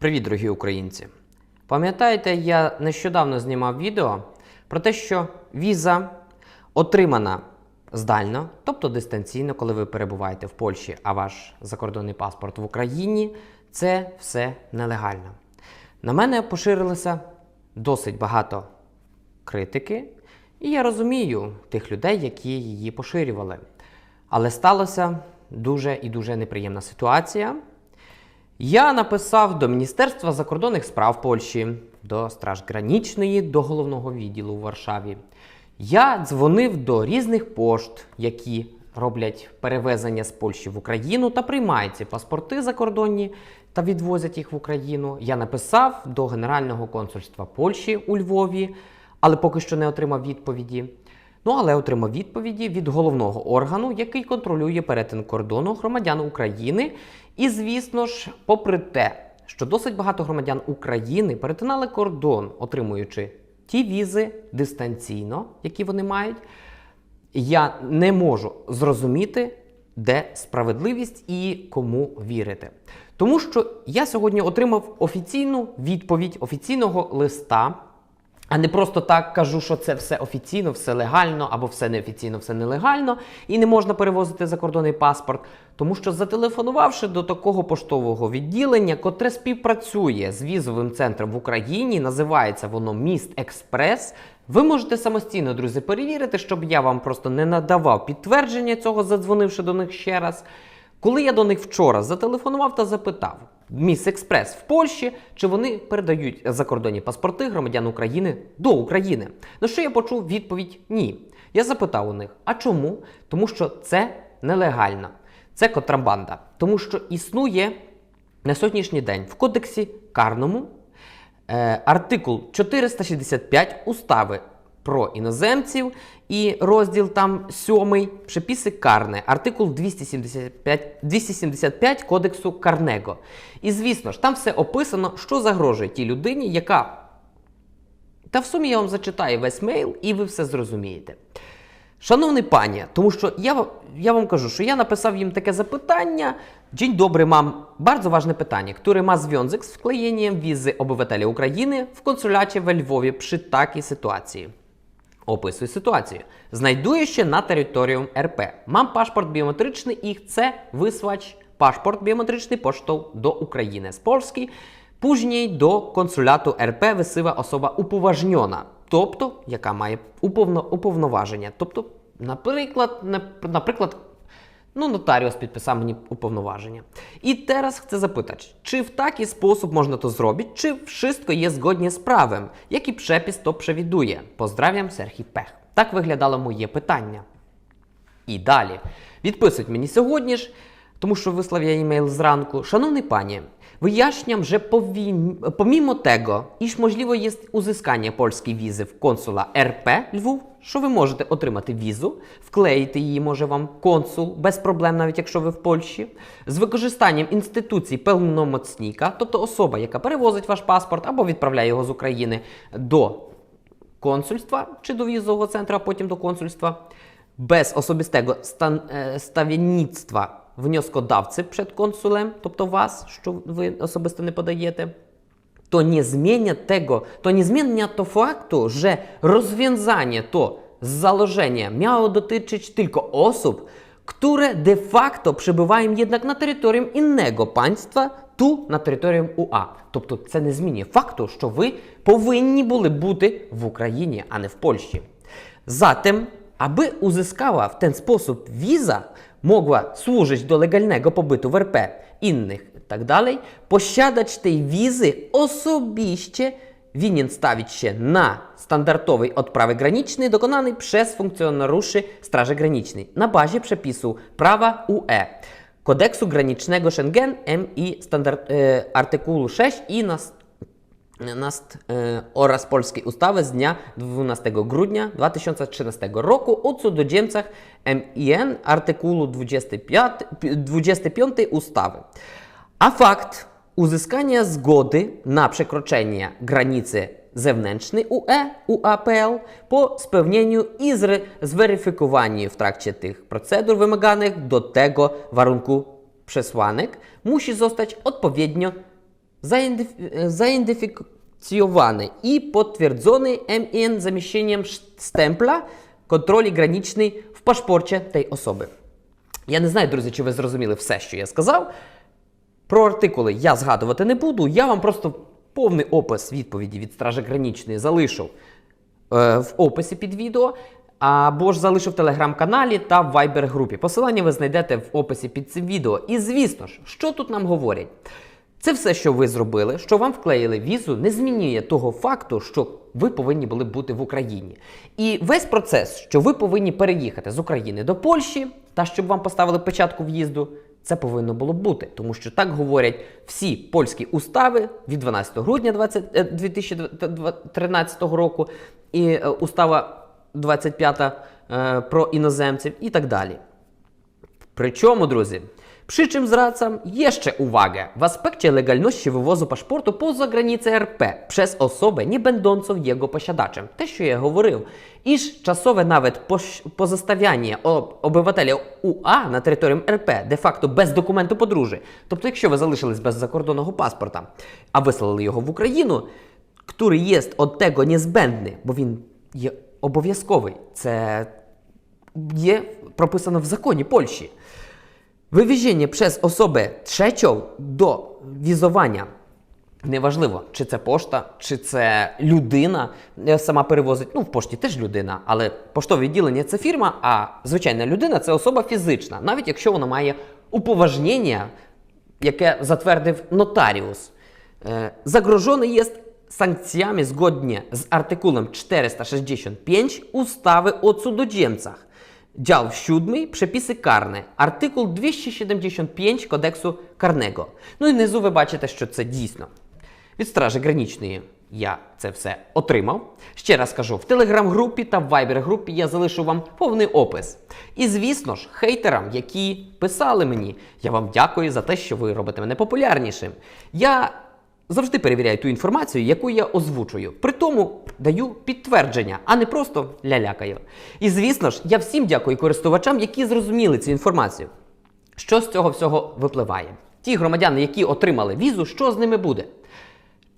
Привіт, дорогі українці! Пам'ятаєте, я нещодавно знімав відео про те, що віза отримана здально, тобто дистанційно, коли ви перебуваєте в Польщі, а ваш закордонний паспорт в Україні, це все нелегально. На мене поширилося досить багато критики, і я розумію тих людей, які її поширювали. Але сталася дуже і дуже неприємна ситуація. Я написав до Міністерства закордонних справ Польщі, до Страж Гранічної, до головного відділу у Варшаві. Я дзвонив до різних пошт, які роблять перевезення з Польщі в Україну та приймають ці паспорти закордонні та відвозять їх в Україну. Я написав до Генерального консульства Польщі у Львові, але поки що не отримав відповіді. Ну, але отримав відповіді від головного органу, який контролює перетин кордону громадян України. І, звісно ж, попри те, що досить багато громадян України перетинали кордон, отримуючи ті візи дистанційно, які вони мають, я не можу зрозуміти, де справедливість і кому вірити. Тому що я сьогодні отримав офіційну відповідь офіційного листа. А не просто так кажу, що це все офіційно, все легально, або все неофіційно, все нелегально, і не можна перевозити закордонний паспорт. Тому що зателефонувавши до такого поштового відділення, котре співпрацює з візовим центром в Україні, називається воно Міст Експрес. Ви можете самостійно, друзі, перевірити, щоб я вам просто не надавав підтвердження цього, задзвонивши до них ще раз. Коли я до них вчора зателефонував та запитав Міс Експрес в Польщі, чи вони передають закордонні паспорти громадян України до України. На що я почув відповідь ні. Я запитав у них, а чому? Тому що це нелегально, це контрабанда. Тому що існує на сьогоднішній день в кодексі карному е, артикул 465 устави про іноземців і розділ там 7 приписи карне, артикул 275, 275 кодексу карnego. І звісно ж, там все описано, що загрожує тій людині, яка. Та в сумі я вам зачитаю весь мейл, і ви все зрозумієте. Шановний пані, тому що я, я вам кажу, що я написав їм таке запитання. Dzień dobry, mam bardzo ważne pytanie, które ma związek z wklejeniem wizy obywateli Ukrainy w konsulacie we Lwowie przy takiej sytuacji. Описую ситуацію. Знайдую ще на територію РП. Мам паспорт біометричний і це висвач паспорт біометричний поштов до України з Польськи. Później до консуляту РП висива особа уповажньона, тобто яка має уповно, уповноваження. Тобто, наприклад, наприклад, Ну, notariusz підписав мені уповноваження. І teraz chcę zapytać, czy w taki sposób można to zrobić, czy wszystko jest zgodnie z prawem? Jaki przepis to przewiduje? Pozdrawiam, Серхій Пех. Так виглядало моє питання. І далі. Відписують мені сьогодні ж, тому що вислав я імейл зранку. Шановний panie, wyjaśniam, że powin... pomimo tego, iż możliwe jest uzyskanie polskiej wizy w konsula RP Lwów, що ви можете отримати візу, вклеїти її може вам консул без проблем, навіть якщо ви в Польщі, з використанням інституції певномоцніка, тобто особа, яка перевозить ваш паспорт або відправляє його з України до консульства чи до візового центру, а потім до консульства, без особистого стан, е, став'яництва внескодавці перед консулем, тобто вас, що ви особисто не подаєте, zmienia to faktu, że rozwiązanie to z założenia miało dotyczyć tylko osób, które de facto przebywają jednak na terytorium innego państwa, tu на територіум УА. Тобто це не змінює факту, що ви повинні були бути в Україні, а не в Польщі. Zatem, aby uzyskała w ten sposób wiza, mogła służyć do legalnego pobytu w RP, innych itd., posiadać tej wizy osobiście winien stawić się na standardowej odprawy granicznej dokonanej przez funkcjonariuszy Straży Granicznej na bazie przepisu prawa UE, kodeksu granicznego Schengen MI standard, e, artykułu 6 i nas, Nast, e, oraz polskiej ustawy z dnia 12 grudnia 2013 roku o cudzoziemcach MIN artykułu 25, 25 ustawy. A fakt uzyskania zgody na przekroczenie granicy zewnętrznej UE, UAPL po spełnieniu i zweryfikowaniu w trakcie tych procedur wymaganych do tego warunku przesłanek musi zostać odpowiednio заидентифицированы и подтверждены МН замещением стемпля контроль граничний в пашпорті тієї особи. Я не знаю, друзі, чи ви зрозуміли все, що я сказав. Про артикули я згадувати не буду. Я вам просто повний опис відповіді від Стражі Гранічної залишив е, в описі під відео. Або ж залишив в телеграм-каналі та в Viber групі. Посилання ви знайдете в описі під цим відео. І звісно ж, що тут нам говорять? Це все, що ви зробили, що вам вклеїли візу, не змінює того факту, що ви повинні були бути в Україні. І весь процес, що ви повинні переїхати з України до Польщі, та щоб вам поставили печатку в'їзду, це повинно було бути, тому що так говорять всі польські устави від 12 грудня 20, е, 2013 року і е, устава 25 е, про іноземців і так далі. Причому, друзі, przy czym zwracam jeszcze uwagę w aspekcie legalności wywozu paszportu poza granicę RP przez osobę nie będącą jego posiadaczem. Те, що я говорив, навіть пош- позоставяння об- обивателя УА на території РП де-факто без документу подружжя. Тобто, якщо ви залишились без закордонного паспорта, а вислали його в Україну, który jest od tego niezbędny, бо він є обов'язковий. Це є прописано в законі Польщі. Wywiezienie przez osobę trzecią do wizowania. Неважливо, чи це пошта, чи це людина е, сама перевозить. Ну, в пошті теж людина, але поштове відділення це фірма, а звичайна людина це особа фізична, навіть якщо вона має уповажнення, яке затвердив нотаріус. Е, Zagrożony jest sankcjami zgodnie z artykułem 465 ustawy o cudzoziemcach. Dział 7, przepisy karne, артикул 275 Кодексу Карного. Ну і внизу ви бачите, що це дійсно. Від Стражі Гранічної я це все отримав. Ще раз кажу, в телеграм-групі та вайбер-групі я залишу вам повний опис. І звісно ж, хейтерам, які писали мені, я вам дякую за те, що ви робите мене популярнішим. Я завжди перевіряю ту інформацію, яку я озвучую. При тому даю підтвердження, а не просто лялякаю. І звісно ж, я всім дякую користувачам, які зрозуміли цю інформацію. Що з цього всього випливає? Ті громадяни, які отримали візу, що з ними буде?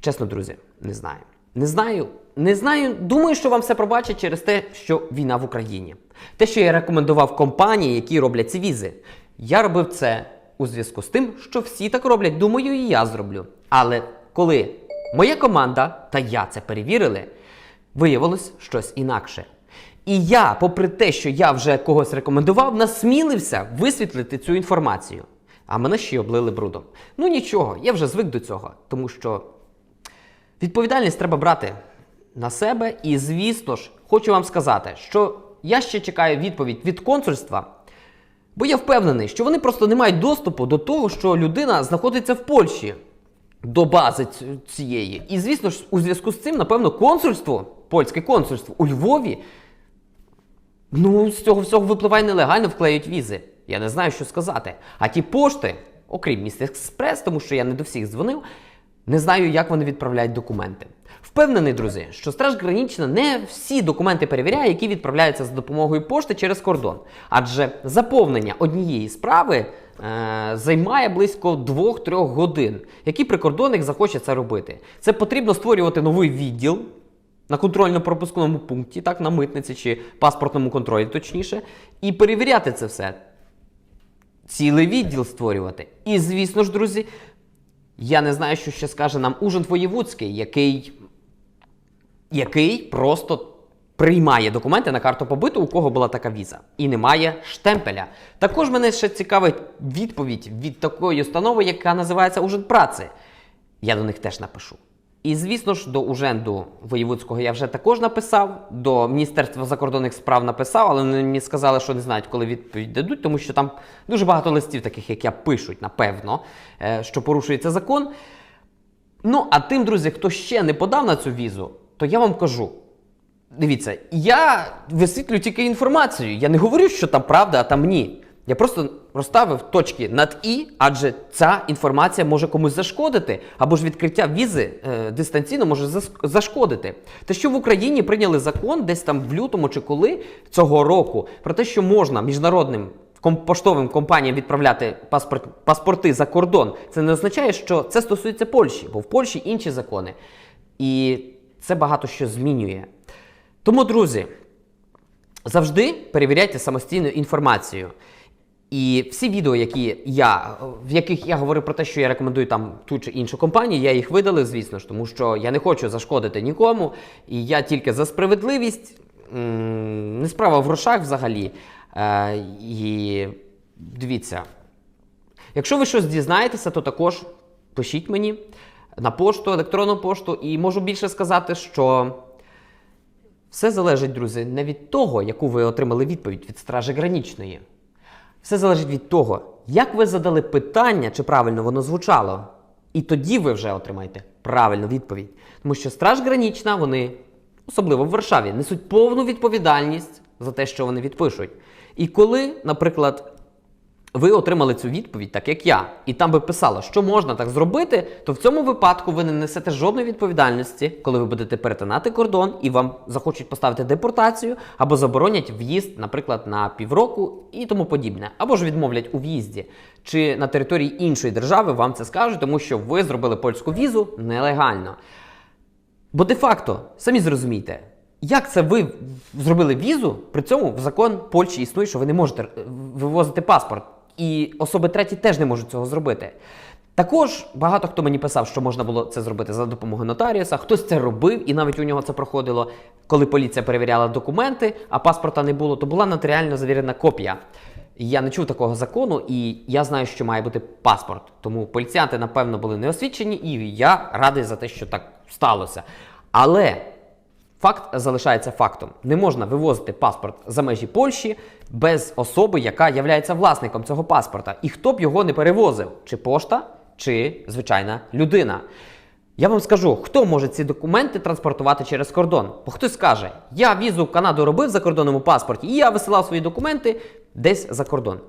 Чесно, друзі, не знаю. Не знаю, не знаю. Думаю, що вам все пробачать через те, що війна в Україні. Те, що я рекомендував компанії, які роблять ці візи. Я робив це у зв'язку з тим, що всі так роблять. Думаю, і я зроблю. Але коли моя команда та я це перевірили, виявилось щось інакше. І я, попри те, що я вже когось рекомендував, насмілився висвітлити цю інформацію. А мене ще й облили брудом. Ну нічого, я вже звик до цього, тому що відповідальність треба брати на себе. І, звісно ж, хочу вам сказати, що я ще чекаю відповідь від консульства. Бо я впевнений, що вони просто не мають доступу до того, що людина знаходиться в Польщі до бази цієї. І звісно ж, у зв'язку з цим, напевно, консульство, польське консульство у Львові, ну, з цього всього випливає нелегально, вклеюють візи. Я не знаю, що сказати. А ті пошти, окрім міст експрес, тому що я не до всіх дзвонив, не знаю, як вони відправляють документи. Впевнений, друзі, що Страж Гранічна не всі документи перевіряє, які відправляються за допомогою пошти через кордон. Адже заповнення однієї справи займає близько 2-3 годин. Який прикордонник захоче це робити? Це потрібно створювати новий відділ на контрольно-пропускному пункті, так, на митниці чи паспортному контролі, точніше, і перевіряти це все. Цілий відділ створювати. І, звісно ж, друзі, я не знаю, що ще скаже нам Ужин Воєвудський, який, який просто приймає документи на карту побиту, у кого була така віза, і немає штемпеля. Також мене ще цікавить відповідь від такої установи, яка називається Ужин праці. Я до них теж напишу. І звісно ж, до Уженду Воєвудського я вже також написав, до Міністерства закордонних справ написав, але вони мені сказали, що не знають, коли відповідь дадуть, тому що там дуже багато листів, таких як я, пишуть, напевно, е, що порушується закон. Ну, а тим, друзі, хто ще не подав на цю візу, то я вам кажу. Дивіться, я висвітлюю тільки інформацію. Я не говорю, що там правда, а там ні. Я просто розставив точки над і, адже ця інформація може комусь зашкодити, або ж відкриття візи е, дистанційно може зашкодити. Те, що в Україні прийняли закон десь там в лютому чи коли цього року, про те, що можна міжнародним поштовим компаніям відправляти паспорт, паспорти за кордон, це не означає, що це стосується Польщі, бо в Польщі інші закони. І це багато що змінює. Тому, друзі, завжди перевіряйте самостійну інформацію. І всі відео, які я, в яких я говорю про те, що я рекомендую там ту чи іншу компанію, я їх видалив, звісно ж, тому що я не хочу зашкодити нікому, і я тільки за справедливість, не справа в грошах взагалі. Е, і дивіться, Якщо ви щось дізнаєтеся, то також пишіть мені на пошту, електронну пошту, і можу більше сказати, що все залежить, друзі, не від того, яку ви отримали відповідь від Стражі Гранічної. Все залежить від того, як ви задали питання, чи правильно воно звучало. І тоді ви вже отримаєте правильну відповідь. Тому що Страж Гранічна, вони, особливо в Варшаві, несуть повну відповідальність за те, що вони відпишуть. І коли, наприклад, ви отримали цю відповідь, так як я, і там би писало, що можна так зробити, то в цьому випадку ви не несете жодної відповідальності, коли ви будете перетинати кордон і вам захочуть поставити депортацію або заборонять в'їзд, наприклад, на півроку і тому подібне, або ж відмовлять у в'їзді, чи на території іншої держави вам це скажуть, тому що ви зробили польську візу нелегально. Бо де-факто, самі зрозумійте, як це ви зробили візу, при цьому в закон Польщі існує, що ви не можете е, вивозити паспорт. І особи треті теж не можуть цього зробити. Також багато хто мені писав, що можна було це зробити за допомогою нотаріуса. Хтось це робив, і навіть у нього це проходило, коли поліція перевіряла документи, а паспорта не було, то була нотаріально завірена копія. Я не чув такого закону, і я знаю, що має бути паспорт. Тому поліціянти, напевно, були неосвічені, і я радий за те, що так сталося. Але Факт залишається фактом. Не можна вивозити паспорт за межі Польщі без особи, яка є власником цього паспорта. І хто б його не перевозив, чи пошта, чи звичайна людина. Я вам скажу, хто може ці документи транспортувати через кордон. Бо хтось скаже, я візу в Канаду робив за кордоном у паспорті, і я висилав свої документи десь за кордон.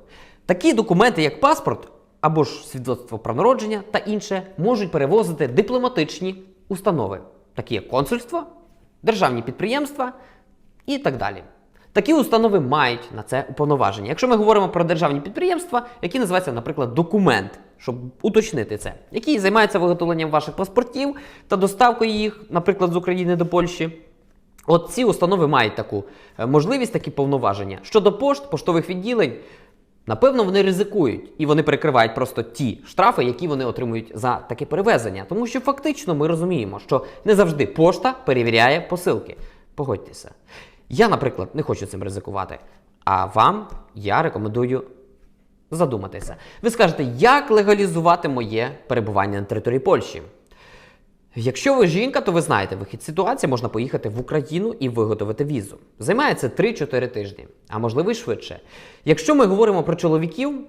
Такі документи, як паспорт, або ж свідоцтво про народження та інше, можуть перевозити дипломатичні установи, такі як консульство, державні підприємства і так далі. Такі установи мають на це уповноваження. Якщо ми говоримо про державні підприємства, які називаються, наприклад, документ, щоб уточнити це, які займаються виготовленням ваших паспортів та доставкою їх, наприклад, з України до Польщі. От ці установи мають таку е, можливість, такі повноваження. Щодо пошт, поштових відділень, напевно, вони ризикують і вони перекривають просто ті штрафи, які вони отримують за таке перевезення. Тому що фактично ми розуміємо, що не завжди пошта перевіряє посилки. Погодьтеся. Я, наприклад, не хочу цим ризикувати. А вам я рекомендую задуматися. Ви скажете, як легалізувати моє перебування на території Польщі? Якщо ви жінка, то ви знаєте, вихід ситуації можна поїхати в Україну і виготовити візу. Займає це 3-4 тижні, а можливо й швидше. Якщо ми говоримо про чоловіків,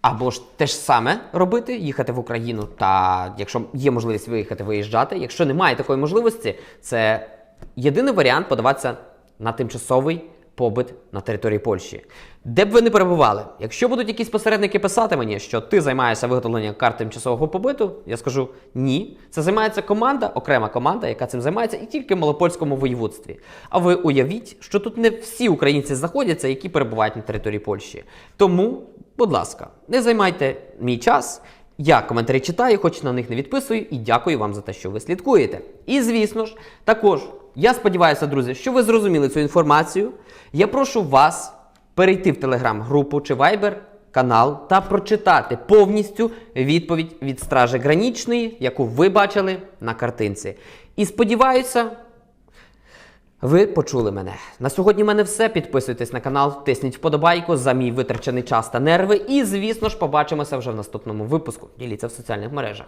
або ж те ж саме робити, їхати в Україну, та якщо є можливість виїхати, виїжджати. Якщо немає такої можливості, це єдиний варіант подаватися на тимчасовий побит на території Польщі. Де б ви не перебували, якщо будуть якісь посередники писати мені, що ти займаєшся виготовленням карт тимчасового побиту, я скажу ні. Це займається команда, окрема команда, яка цим займається, і тільки в Малопольському воєводстві. А ви уявіть, що тут не всі українці знаходяться, які перебувають на території Польщі. Тому, будь ласка, не займайте мій час. Я коментарі читаю, хоч на них не відписую, і дякую вам за те, що ви слідкуєте. І звісно ж, також я сподіваюся, друзі, що ви зрозуміли цю інформацію. Я прошу вас перейти в телеграм-групу чи Viber канал та прочитати повністю відповідь від Стражі Гранічної, яку ви бачили на картинці. І сподіваюся, ви почули мене. На сьогодні в мене все. Підписуйтесь на канал, тисніть вподобайку за мій витрачений час та нерви. І, звісно ж, побачимося вже в наступному випуску. Діліться в соціальних мережах.